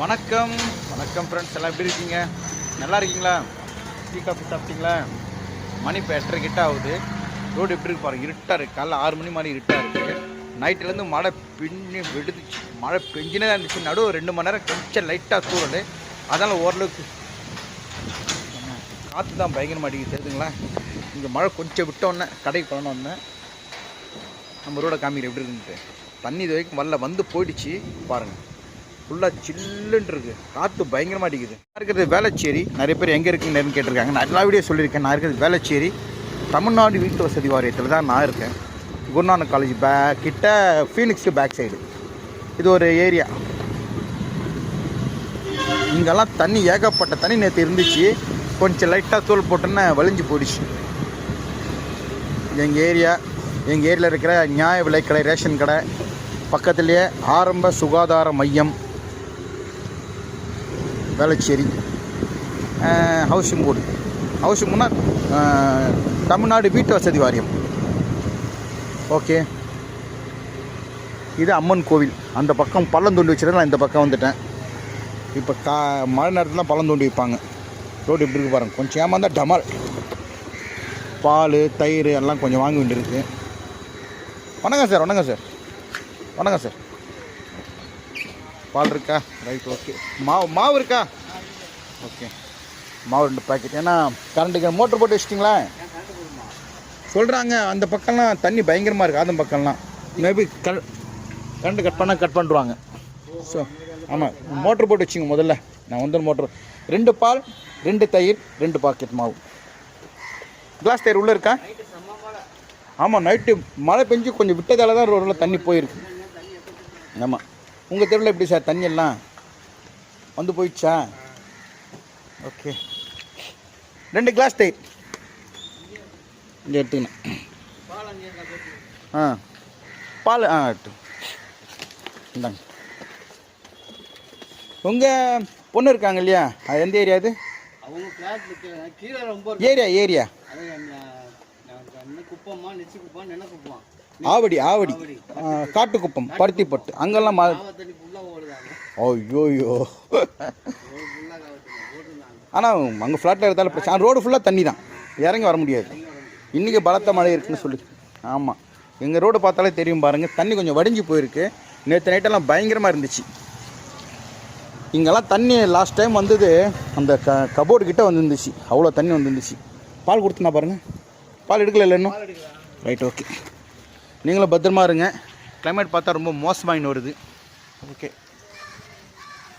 வணக்கம். வணக்கம் ஃப்ரெண்ட்ஸ் எல்லாம் எப்படி இருக்கீங்க? நல்லா இருக்கீங்களா? டீ காஃபி சாப்பிட்டீங்களா? மணி இப்போ எட்டரை கிட்ட ஆகுது. ரோடு எப்படி இருக்கு பாருங்கள் இருட்டாக இருக்குது காலைல ஆறு மணி மாதிரி இருட்டாக இருக்குது நைட்லேருந்து மழை பின்னி விடுதுச்சு மழை பெஞ்சினே தான் இருந்துச்சு. நடுவு ரெண்டு மணி நேரம் கொஞ்சம் லைட்டாக சூழல் அதனால் ஓரளவுக்கு காற்று தான் பயங்கரமாக அடிக்குது. தெரியுதுங்களா? இங்கே மழை கொஞ்சம் விட்டோன்னே கடைக்கு போனோன்னே நம்ம ரோடை காமிக்கிற எப்படி இருந்துட்டு தண்ணி இது வரைக்கும் வரல. வந்து போயிடுச்சு. பாருங்கள் ஃபுல்லாக சில்லுன்னு இருக்கு காற்று பயங்கரமாக அடிக்குது. நான் இருக்கிறது வேளச்சேரி. நிறைய பேர் எங்கே இருக்குன்னு கேட்டிருக்காங்க. நான் எல்லா வீடியோ சொல்லியிருக்கேன். நான் இருக்கிறது வேளச்சேரி. தமிழ்நாடு வீட்டு வசதி வாரியத்தில் தான் நான் இருக்கேன். குருநானக் காலேஜ் பே கிட்ட ஃபீனிக்ஸ்க்கு பேக் சைடு இது ஒரு ஏரியா இங்கெல்லாம் தண்ணி ஏகப்பட்ட தண்ணி நேற்று இருந்துச்சு. கொஞ்சம் லைட்டாக தூள் போட்டோன்னே வலிஞ்சு போயிடுச்சு. எங்கள் ஏரியா எங்கள் ஏரியாவில் இருக்கிற நியாய விலைக்கடை ரேஷன் கடை பக்கத்துலேயே ஆரம்ப சுகாதார மையம். வேளச்சேரி ஹவுசிங் போர்டு ஹவுசிங் போனால் தமிழ்நாடு வீட்டு வசதி வாரியம். ஓகே இது அம்மன் கோவில். அந்த பக்கம் பள்ளம் தோண்டி வச்சுட்டு நான் இந்த பக்கம் வந்துட்டேன். இப்போ கா மழை நேரத்தில் தான் பள்ளம் தோண்டி வைப்பாங்க. ரோடு எப்படி இருக்கு பாருங்கள் கொஞ்சம் ஏமாந்தால் டமால். பால் தயிர் எல்லாம் கொஞ்சம் வாங்க வேண்டியிருக்கு வணக்கம் சார் வணக்கம் சார். வணக்கம் சார். பால் இருக்கா? ரைட் ஓகே மாவு மாவு இருக்கா? ஓகே. மாவு ரெண்டு பாக்கெட் ஏன்னா கரண்ட்டுக்கு மோட்டர் போட்டு வச்சிட்டிங்களா? சொல்கிறாங்க அந்த பக்கம்லாம் தண்ணி பயங்கரமாக இருக்குது அந்த பக்கம்லாம். மேபி க கரண்ட் கட் பண்ணால் கட் பண்ணிடுவாங்க ஸோ ஆமாம் மோட்ரு போட்டு வச்சுங்க முதல்ல. நான் வந்து மோட்ரு ரெண்டு பால் ரெண்டு தயிர் ரெண்டு பாக்கெட் மாவு. கிளாஸ் தயிர் உள்ளே இருக்கா? ஆமாம் நைட்டு மழை பெஞ்சு கொஞ்சம் விட்டதால தான் ரோடில் தண்ணி போயிருக்கு. ஆமாம் உங்கள் தெருவில் எப்படி சார் தண்ணி எல்லாம்? வந்து போயிடுச்சா? ஓகே ரெண்டு கிளாஸ் தயிர் இங்கே எடுத்துக்கணும். ஆ. பால் ஆ எடுத்து இந்தாங்க. உங்கள் பொண்ணு இருக்காங்க இல்லையா? அது எந்த ஏரியா அது? Area area. ஆவடி ஆவடி. காட்டுக்குப்பம் பருத்திப்பட்டு அங்கெல்லாம் ஐயோயோ ரோடு ஃபுல்லாக காவ தண்ணி ஓடுறாங்க ஆனால் அங்கே ஃப்ளாட்டில் இருந்தாலும் பிரச்சனை ரோடு ஃபுல்லாக தண்ணி தான். இறங்கி வர முடியாது. இன்றைக்கி பலத்த மழை இருக்குன்னு சொல்லி ஆமாம் எங்கள் ரோடு பார்த்தாலே தெரியும் பாருங்கள் தண்ணி கொஞ்சம் வடிஞ்சு போயிருக்கு. நேற்று நைட்டெல்லாம் பயங்கரமாக இருந்துச்சு. இங்கெல்லாம் தண்ணி லாஸ்ட் டைம் வந்தது அந்த க கபோர்டு கிட்டே வந்துருந்துச்சு. அவ்வளோ தண்ணி வந்துருந்துச்சு. பால் கொடுத்துனா பாருங்கள் பால் எடுக்கல இல்லை இன்னும்? ரைட் ஓகே நீங்களும் பத்திரமா இருங்க. கிளைமேட் பார்த்தா ரொம்ப மோசமாயின்னு வருது. ஓகே